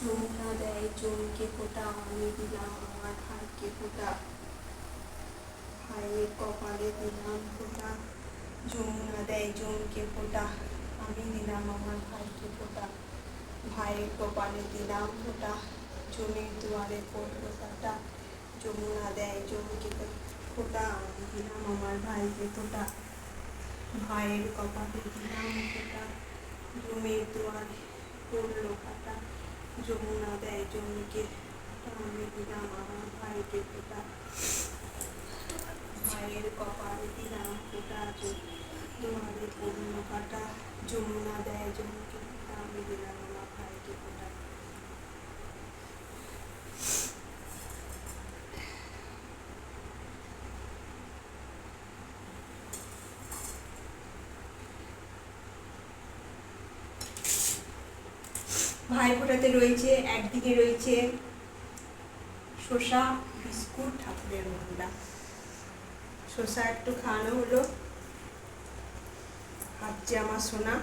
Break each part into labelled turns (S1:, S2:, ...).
S1: যমুনা দেয় জমিকে ফোটা আমি দিলাম আমার ভাইকে ফোটা ভাইয়ের কপালে দিলাম ফোটা যমুনা দেয় জমিকে ফোটা আমি দিলাম আমার ভাইকে ফোটা ভাইয়ের কপালে দিলাম ফোটা, জমির দুয়ারে পড়ল কাটা যমুনা দেয়, জমিকে ফোটা আমি দিলাম আমার ভাইকে ফোটা ভাইয়ের কপালে দিলাম ফোটা জমির দুয়ারে পড়ল কাটা, যমুনা দেয় জমিকে, আমি দিলাম আমার ভাইকে ফোটা ভাইয়ের কপালে দিলাম ফোটা দুয়ারে পড়ল কাটা, যমুনা দেয় জমিকে, আমি দিলাম আমার ভাইকে ফোটা ভাই ফোটাতে রয়েছে, একদিকে রয়েছে শসা, বিস্কুট, ঠাকুরের মন্ডা। শসা একটু খাওয়ানো হলো। খাচ্ছে আমার সোনা।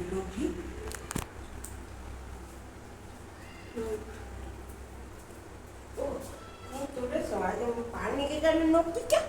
S2: गुलों की तो थोड़े समाज में पानी के कारण
S1: नोकती क्या?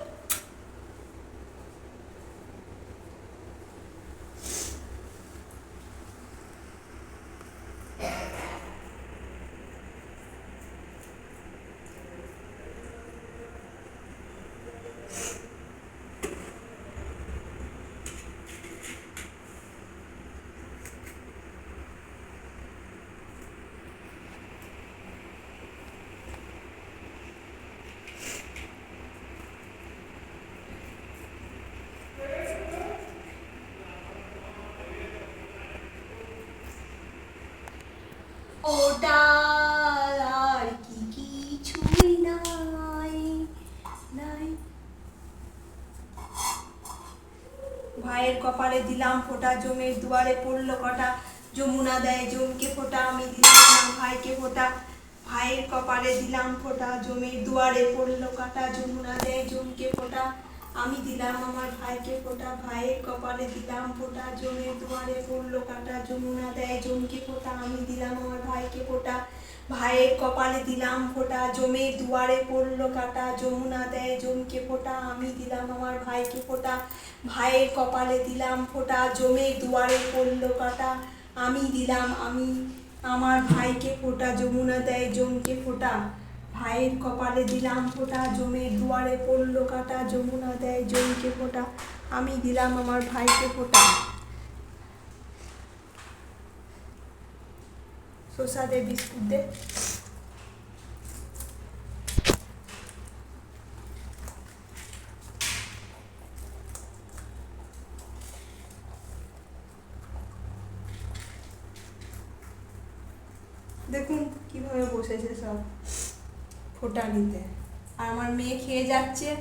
S1: আর কি কিছুই নাই নাই। ভাইয়ের কপালে দিলাম ফোঁটা, জমের দুয়ারে পড়ল কটা। যমুনা দেয় জমকে ফোঁটা, আমি দিলাম ভাইকে ফোটা। ভাইয়ের কপালে দিলাম ফোটা, জমির দুয়ারে পড়ল কাটা। যমুনা দেয় জমকে ফোঁটা। আমি দিলাম আমার ভাইকে ফোঁটা, ভাইয়ের কপালে দিলাম ফোঁটা, জমির দুয়ারে পড়ল কাটা, যমুনা দেয় জমকে ফোঁটা, আমি দিলাম আমার ভাইকে ফোটা, ভাইয়ের কপালে দিলাম ফোঁটা, জমির দুয়ারে পড়ল কাটা, যমুনা দেয় জমকে ফোঁটা, আমি দিলাম আমার ভাইকে ফোটা, ভাইয়ের কপালে দিলাম ফোঁটা, জমির দুয়ারে পড়ল কাটা, আমি দিলাম, আমি আমার ভাইকে ফোঁটা, যমুনা দেয় জমকে ফোঁটা। ভাইয়ের কপালে দিলাম ফোঁটা, জমের দুয়ারে পড়ল কাটা, যমুনা দেয় জমকে ফোঁটা, আমি দিলাম আমার ভাইকে ফোঁটা। শসা দে, বিস্কুট দে। দেখুন কীভাবে বসেছে সব। ফোটা নিতে। আর আমার মেয়ে খেয়ে যাচ্ছে।